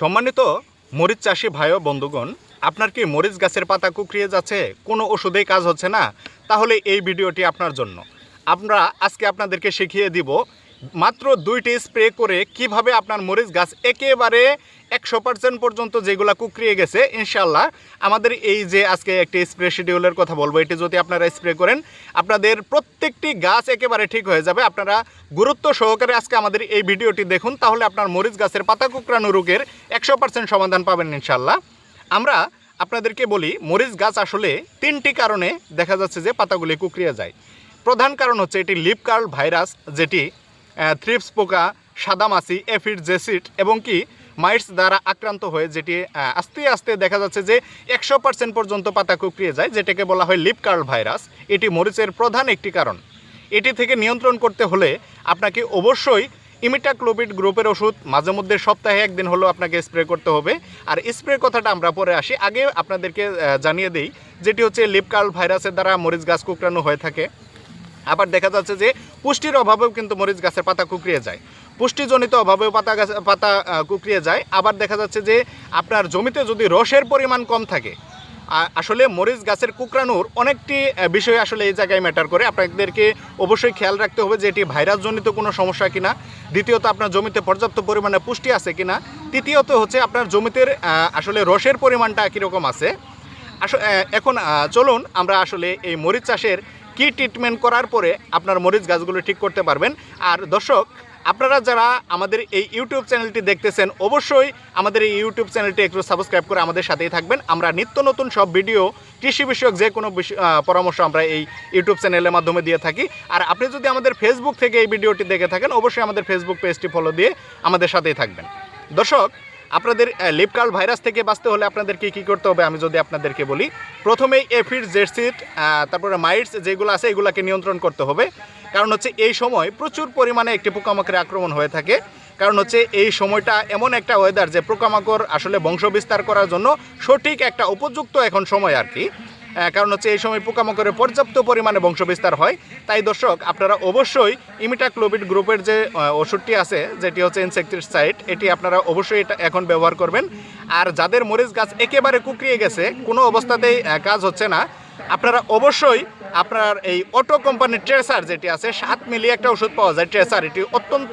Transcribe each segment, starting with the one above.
সম্মানিত মরিচ চাষি ভাই ও বন্ধুগণ, আপনার কি মরিচ গাছের পাতা কুকড়িয়ে যাচ্ছে? কোনো ওষুধেই কাজ হচ্ছে না? তাহলে এই ভিডিওটি আপনার জন্য। আমরা আজকে আপনাদেরকে শিখিয়ে দিব মাত্র দুইটি স্প্রে করে কীভাবে আপনার মরিচ গাছ একেবারে একশো পার্সেন্ট পর্যন্ত যেগুলো কুকড়িয়ে গেছে ইনশাল্লাহ আমাদের এই যে আজকে একটি স্প্রে শিডিউলের কথা বলব, এটি যদি আপনারা স্প্রে করেন, আপনাদের প্রত্যেকটি গাছ একেবারে ঠিক হয়ে যাবে। আপনারা গুরুত্ব সহকারে আজকে আমাদের এই ভিডিওটি দেখুন, তাহলে আপনার মরিচ গাছের পাতা কুকড়ানো রোগের একশো পার্সেন্ট সমাধান পাবেন ইনশাল্লাহ আমরা আপনাদেরকে বলি, মরিচ গাছ আসলে তিনটি কারণে দেখা যাচ্ছে যে পাতাগুলি কুকড়িয়ে যায়। প্রধান কারণ হচ্ছে এটি লিপ কার্ল ভাইরাস, যেটি থ্রিপস পোকা সাদামাছি এফিড, জেসিড এবং কি মাইটস দ্বারা আক্রান্ত হয়ে যেটি আস্তে আস্তে দেখা যাচ্ছে যে একশো পার্সেন্ট পর্যন্ত পাতা কুকড়িয়ে যায়, যেটাকে বলা হয় লিপকার্ল ভাইরাস এটি মরিচের প্রধান একটি কারণ। এটি থেকে নিয়ন্ত্রণ করতে হলে আপনাকে অবশ্যই ইমিটাক্লোবিড গ্রুপের ওষুধ, মাঝে মধ্যে সপ্তাহে একদিন হলেও আপনাকে স্প্রে করতে হবে। আর স্প্রে কথাটা আমরা পরে আসি। আগে আপনাদেরকে জানিয়ে দিই, যেটি হচ্ছে লিপকার্ল ভাইরাসের দ্বারা মরিচ গাছ কুকড়ানো হয়ে থাকে। আবার দেখা যাচ্ছে যে পুষ্টির অভাবেও কিন্তু মরিচ গাছের পাতা কুকড়িয়ে যায়। পুষ্টিজনিত অভাবেও পাতা গাছ, পাতা কুকড়িয়ে যায়। আবার দেখা যাচ্ছে যে আপনার জমিতে যদি রসের পরিমাণ কম থাকে আসলে মরিচ গাছের কুকড়ানোর অনেকটি বিষয় আসলে এই জায়গায় ম্যাটার করে। আপনাদেরকে অবশ্যই খেয়াল রাখতে হবে যে এটি ভাইরাসজনিত কোনো সমস্যা কিনা। দ্বিতীয়ত, আপনার জমিতে পর্যাপ্ত পরিমাণে পুষ্টি আছে কিনা। তৃতীয়ত হচ্ছে আপনার জমিতে আসলে রসের পরিমাণটা কীরকম আছে। এখন চলুন আমরা আসলে এই মরিচ চাষের কি ট্রিটমেন্ট করার পরে আপনার মরিচ গাছগুলো ঠিক করতে পারবেন। আর দর্শক, আপনারা যারা আমাদের এই ইউটিউব চ্যানেলটি দেখতেছেন, অবশ্যই আমাদের এই ইউটিউব চ্যানেলটি একটু সাবস্ক্রাইব করে আমাদের সাথেই থাকবেন। আমরা নিত্য নতুন সব ভিডিও কৃষি বিষয়ক যে কোনো পরামর্শ আমরা এই ইউটিউব চ্যানেলের মাধ্যমে দিয়ে থাকি। আর আপনি যদি আমাদের ফেসবুক থেকে এই ভিডিওটি দেখে থাকেন, অবশ্যই আমাদের ফেসবুক পেজটি ফলো দিয়ে আমাদের সাথেই থাকবেন। দর্শক আপনাদের লিপকার্ল ভাইরাস থেকে বাঁচতে হলে আপনাদেরকে কী করতে হবে? আমি যদি আপনাদেরকে বলি, প্রথমেই এফির জেরসিট তারপরে মাইটস যেগুলো আছে, এগুলোকে নিয়ন্ত্রণ করতে হবে। কারণ হচ্ছে এই সময় প্রচুর পরিমাণে একটি পোকামাকড়ের আক্রমণ হয়ে থাকে। কারণ হচ্ছে এই সময়টা এমন একটা ওয়েদার যে পোকামাকড় আসলে বংশ বিস্তার করার জন্য সঠিক একটা উপযুক্ত এখন সময় আর কি। কারণ হচ্ছে এই সময় পোকামাকড়ের পর্যাপ্ত পরিমাণে বংশবিস্তার হয়। তাই দর্শক, আপনারা অবশ্যই ইমিটাক্লোবিড গ্রুপের যে ওষুধটি আছে, যেটি হচ্ছে ইনসেকটিসাইড, এটি আপনারা অবশ্যই এটা এখন ব্যবহার করবেন। আর যাদের মরিচ গাছ একেবারে কুকড়িয়ে গেছে, কোনো অবস্থাতেই কাজ হচ্ছে না। আপনারা অবশ্যই আপনার এই অটো কোম্পানির ট্রেসার যেটি আছে, সাত মিলি একটা ওষুধ পাওয়া যায় ট্রেসার। এটি অত্যন্ত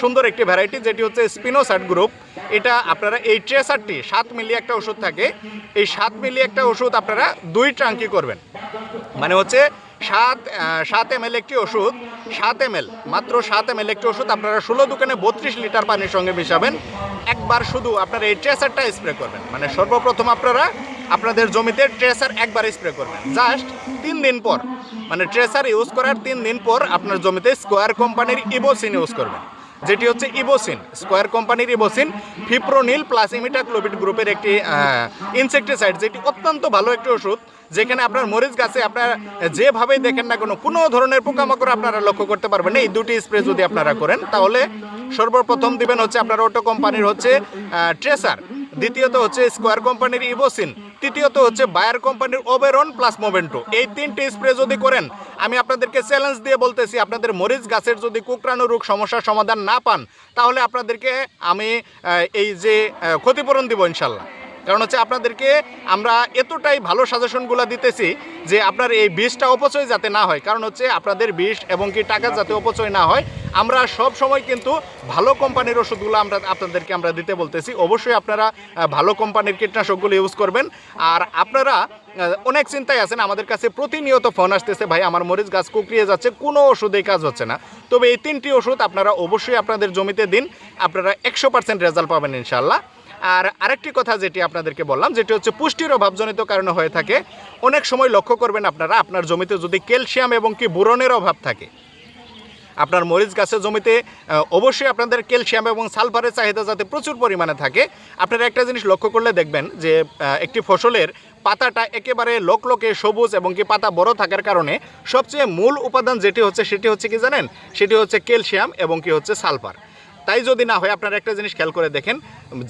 সুন্দর একটি ভ্যারাইটি যেটি হচ্ছে স্পিনোসাইড গ্রুপ। এটা আপনারা এই ট্রেসারটি সাত মিলি একটা ওষুধ থাকে, এই সাত মিলি একটা ওষুধ আপনারা দুই ট্রাঙ্কি করবেন। মানে হচ্ছে সাত সাত এম এল একটি ওষুধ, সাত এম এল মাত্র সাত এম একটি ওষুধ আপনারা ষোলো দোকানে বত্রিশ লিটার পানির সঙ্গে মিশাবেন। একবার শুধু আপনারা এই ট্রেসারটা স্প্রে করবেন। মানে সর্বপ্রথম আপনারা আপনাদের জমিতে ট্রেসার একবার স্প্রে করবেন। জাস্ট তিন দিন পর মানে ট্রেসার ইউজ করার তিন দিন পর আপনার জমিতে স্কোয়ার কোম্পানির ইবোসিন ইউজ করবেন। যেটি হচ্ছে ইবোসিন, স্কোয়ার কোম্পানির ইবোসিন, ফিপ্রোনিল প্লাস ইমিটাক্লোবিড গ্রুপের একটি ইনসেকটিসাইড যেটি অত্যন্ত ভালো একটি ওষুধ, যেখানে আপনার মরিচ গাছে আপনার যেভাবেই দেখেন না কোনো কোনো ধরনের পোকামাকড় আপনারা লক্ষ্য করতে পারবেন এই দুটি স্প্রে যদি আপনারা করেন, তাহলে সর্বপ্রথম দিবেন হচ্ছে আপনার অটো কোম্পানির হচ্ছে ট্রেসার দ্বিতীয়ত হচ্ছে স্কোয়ার কোম্পানির ইবোসিন তৃতীয়ত হচ্ছে বায়ার কোম্পানির ওবেরন প্লাস মোভেন্টো এই তিনটি স্প্রে যদি করেন, আমি আপনাদেরকে চ্যালেঞ্জ দিয়ে বলতেছি, আপনাদের মরিচ গাছের যদি কুকরানো রোগ সমস্যার সমাধান না পান, তাহলে আপনাদেরকে আমি এই যে ক্ষতিপূরণ দিব ইনশাল্লাহ কারণ হচ্ছে আপনাদেরকে আমরা এতটাই ভালো সাজেশনগুলো দিতেছি যে আপনার এই বিষটা অপচয় যাতে না হয়। কারণ হচ্ছে আপনাদের বিষ এবং কি টাকা যাতে অপচয় না হয় আমরা সব সময় কিন্তু ভালো কোম্পানির ওষুধগুলো আমরা আপনাদেরকে আমরা দিতে বলতেছি। অবশ্যই আপনারা ভালো কোম্পানির কীটনাশকগুলো ইউজ করবেন। আর আপনারা অনেক চিন্তায় আছেন, আমাদের কাছে প্রতিনিয়ত ফোন আসতেছে, ভাই, আমার মরিচ গাছ কুকড়িয়ে যাচ্ছে, কোনো ওষুধেই কাজ হচ্ছে না। তবে এই তিনটি ওষুধ আপনারা অবশ্যই আপনাদের জমিতে দিন, আপনারা একশো পার্সেন্ট রেজাল্ট পাবেন ইনশাল্লাহ আর আরেকটি কথা যেটি আপনাদেরকে বললাম, যেটি হচ্ছে পুষ্টির অভাবজনিত কারণে হয়ে থাকে। অনেক সময় লক্ষ্য করবেন আপনারা, আপনার জমিতে যদি ক্যালসিয়াম এবং কি বোরনের অভাব থাকে আপনার মরিচ গাছের জমিতে অবশ্যই আপনাদের ক্যালসিয়াম এবং সালফারের চাহিদা যাতে প্রচুর পরিমাণে থাকে। আপনারা একটা জিনিস লক্ষ্য করলে দেখবেন যে একটি ফসলের পাতাটা একেবারে লোকলোকে সবুজ এবং কি পাতা বড় থাকার কারণে সবচেয়ে মূল উপাদান যেটি হচ্ছে সেটি হচ্ছে কি জানেন? সেটি হচ্ছে ক্যালসিয়াম এবং কি হচ্ছে সালফার। তাই যদি না হয় আপনারা একটা জিনিস খেয়াল করে দেখেন,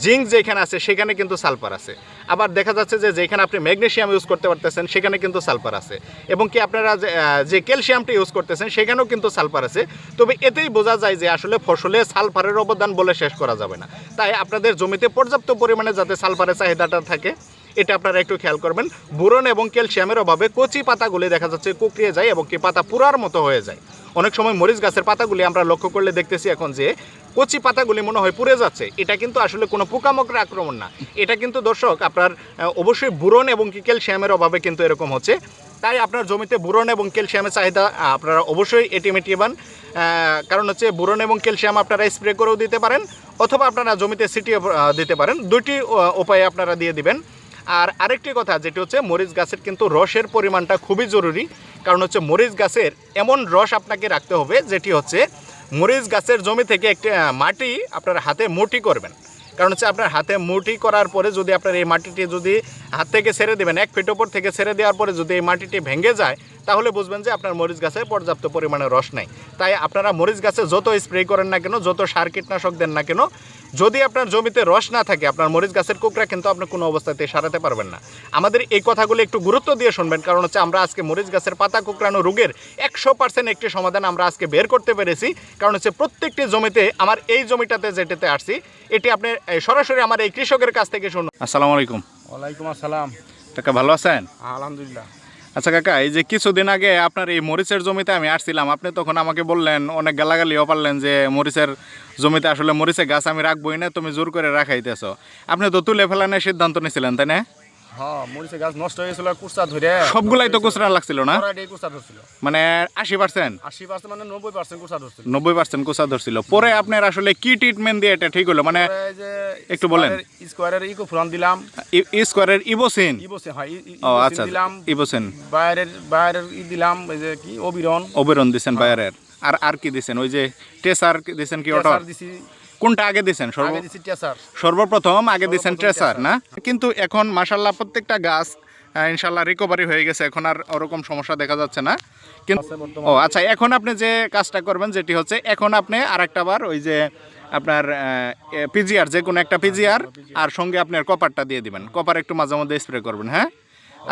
জিঙ্ক যেখানে আছে সেখানে কিন্তু সালফার আছে। আবার দেখা যাচ্ছে যে যেখানে আপনি ম্যাগনেসিয়াম ইউজ করতে পারতেছেন, সেখানে কিন্তু সালফার আছে। এবং কি আপনারা যে ক্যালসিয়ামটা ইউজ করতেছেন, সেখানেও কিন্তু সালফার আছে। তবে এতেই বোঝা যায় যে আসলে ফসলে সালফারের অবদান বলে শেষ করা যাবে না। তাই আপনাদের জমিতে পর্যাপ্ত পরিমাণে যাতে সালফারের চাহিদাটা থাকে এটা আপনারা একটু খেয়াল করবেন। বুরন এবং ক্যালসিয়ামের অভাবে কচি পাতাগুলি দেখা যাচ্ছে কুকড়িয়ে যায় এবং কি পাতা পুরার মতো হয়ে যায়। অনেক সময় মরিচ গাছের পাতাগুলি আমরা লক্ষ্য করলে দেখতেছি এখন যে কচি পাতাগুলি মনে হয় পুড়ে যাচ্ছে। এটা কিন্তু আসলে কোনো পোকামাকড়ের আক্রমণ না। এটা কিন্তু দর্শক আপনার অবশ্যই বুরন এবং কি ক্যালসিয়ামের অভাবে কিন্তু এরকম হচ্ছে। তাই আপনার জমিতে বুরন এবং ক্যালসিয়ামের চাহিদা আপনারা অবশ্যই এটি মিটিয়ে পান কারণ হচ্ছে বুরন এবং ক্যালসিয়াম আপনারা স্প্রে করেও দিতে পারেন অথবা আপনারা জমিতে সিটিও দিতে পারেন। দুইটি আহ, উপায়ে আপনারা দিয়ে দিবেন। আর আরেকটি কথা, যেটি হচ্ছে মরিচ গাছের কিন্তু রসের পরিমাণটা খুবই জরুরি। কারণ হচ্ছে মরিচ গাছের এমন রস আপনাকে রাখতে হবে, যেটি হচ্ছে মরিচ গাছের জমি থেকে একটি মাটি আপনার হাতে মুটি করবেন। কারণ হচ্ছে আপনার হাতে মুটি করার পরে যদি আপনার এই মাটিটি যদি হাত থেকে ছেড়ে দেবেন, এক ফিট ওপর থেকে ছেড়ে দেওয়ার পরে যদি এই মাটিটি ভেঙে যায় তাহলে বুঝবেন যে আপনার মরিচ গাছে পর্যাপ্ত পরিমাণে রস নাই। তাই আপনারা মরিচ গাছে যত স্প্রে করেন না কেন যত সার কীটনাশক দেন না কেন যদি আপনার জমিতে রস না থাকে আপনার মরিচ গাছের কুকরা কিন্তু আপনি কোনো অবস্থাতে সারাতে পারবেন না। আমাদের এই কথাগুলো একটু গুরুত্ব দিয়ে শুনবেন কারণ হচ্ছে আমরা আজকে মরিচ গাছের পাতা কুকরানো রোগের একশো পার্সেন্ট একটি সমাধান আমরা আজকে বের করতে পেরেছি। কারণ হচ্ছে প্রত্যেকটি জমিতে আমার এই জমিটাতে যেটাতে আসছি এটি আপনি সরাসরি আমার এই কৃষকের কাছ থেকে শুনুন। আসসালামু আলাইকুম। ওয়ালাইকুম আসসালাম। কাকা ভালো আছেন? আলহামদুলিল্লাহ। আচ্ছা কাকা, এই যে কিছুদিন আগে আপনার এই মরিচের জমিতে আমি আসছিলাম, আপনি তখন আমাকে বললেন, অনেক গালাগালিও পারলেন যে মরিচের জমিতে আসলে মরিচের গাছ আমি রাখবোই না, তুমি জোর করে রাখাইতেছ। আপনি তো তুলে ফেলানোর সিদ্ধান্ত নিয়েছিলেন তাই না? হ্যাঁ মরিচের গাছ নষ্ট হয়ে কুচা ধরে। সবগুলাই তো কুচরা লাগছিল না? কুচা ধরছিল। মানে আশি পার্সেন্ট আশি পার্সেন্ট মানে নব্বই পার্সেন্ট কুচা ধরছিল। নব্বই পার্সেন্ট কুচা ধরছিল। পরে আপনার আসলে কি ট্রিটমেন্ট দিয়ে এটা ঠিক হলো? মানে একটু বলেন। স্কোয়ারের- ইকো ফুরান দিলাম। স্কোয়ারের ইবোসিন? হয় ও আচ্ছা দিলাম। ইবোসিন। বাইরের বাইরের ই দিলাম এই যে কি? অবিরন। ওবেরন দিছেন বায়ারের আর আর কি দিছেন? ওই যে টেসার দিছেন কি টেসার দিছি। কোনটা আগে দিছেন? টেসার। সর্বপ্রথম আগে সর্বপ্রথম ট্রেসার। না? কিন্তু এখন মাসাল্লাহ প্রত্যেকটা গাছ ইনশাল্লাহ রিকভারি হয়ে গেছে এখন আর ওরকম সমস্যা দেখা যাচ্ছে না। কিন্তু ও আচ্ছা এখন আপনি যে কাজটা করবেন যেটি হচ্ছে এখন আপনি আরেকটা বার ওই যে আপনার পিজিআর যে কোনো একটা পিজিআর আর সঙ্গে আপনার কপারটা দিয়ে দিবেন। কপার একটু মাঝে মধ্যে স্প্রে করবেন হ্যাঁ?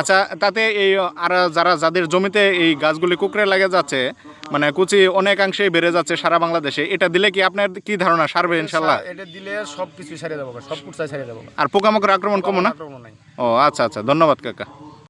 আচ্ছা তাতে এই আর যারা যাদের জমিতে এই গাছগুলি কুকড়ে লাগে যাচ্ছে মানে কুচি অনেকাংশেই বেড়ে যাচ্ছে সারা বাংলাদেশে এটা দিলে কি আপনার কি ধারণা? সারবে ইনশাল্লাহ? এটা দিলে সব কিছু সারিয়ে দেবো সব কুচাই সারিয়ে দেবো। আর পোকামাকড় আক্রমণ কমো না? ও আচ্ছা আচ্ছা ধন্যবাদ কাকা।